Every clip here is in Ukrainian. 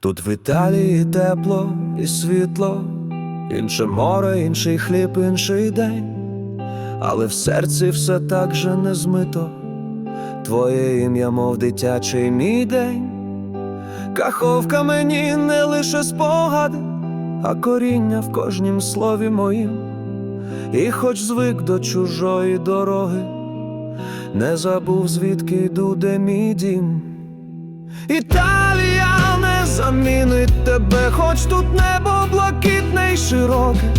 Тут в Італії тепло і світло, інше море, інший хліб, інший день, але в серці все так же не змито. Твоє ім'я, мов дитячий мій день. Каховка мені не лише спогади, а коріння в кожнім слові моїм. І хоч звик до чужої дороги, не забув, звідки йду, де мій дім. Італія замінить тебе, хоч тут небо блакитне й широке.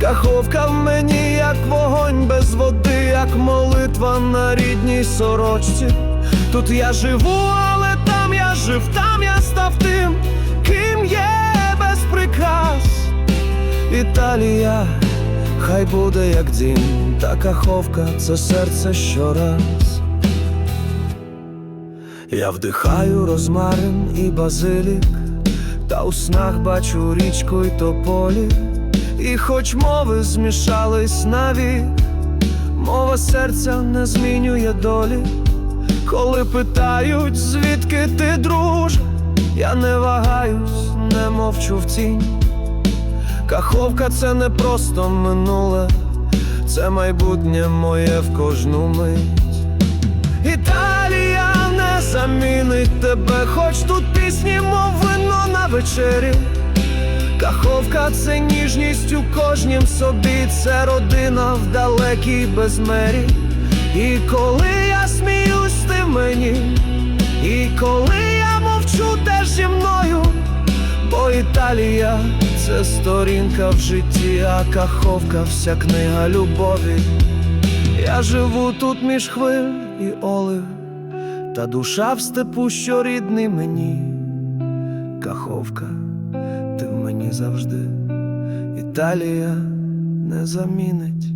Каховка в мені, як вогонь без води, як молитва на рідній сорочці. Тут я живу, але там я жив, там я став тим, ким є без прикрас. Італія, хай буде як дім, та каховка це серце щораз. Я вдихаю розмарин і базилік, та у снах бачу річку й тополі, і хоч мови змішались навік, мова серця не змінює долі. Коли питають, звідки ти друже, я не вагаюсь, не мовчу в тінь. Каховка це не просто минуле, це майбутнє моє в кожну мить. Італія не замінить тебе, хоч тут пісні, мов вино на вечері. Каховка це ніжність у кожнім собі, це родина в далекій безмері. І коли я сміюсь, ти мені, і коли я мовчу, теж зі мною, бо Італія це сторінка в житті, а каховка вся книга любові. Я живу тут між хвиль і олив, та душа в степу, що рідний мені. Каховка, ти в мені завжди, Італія не замінить.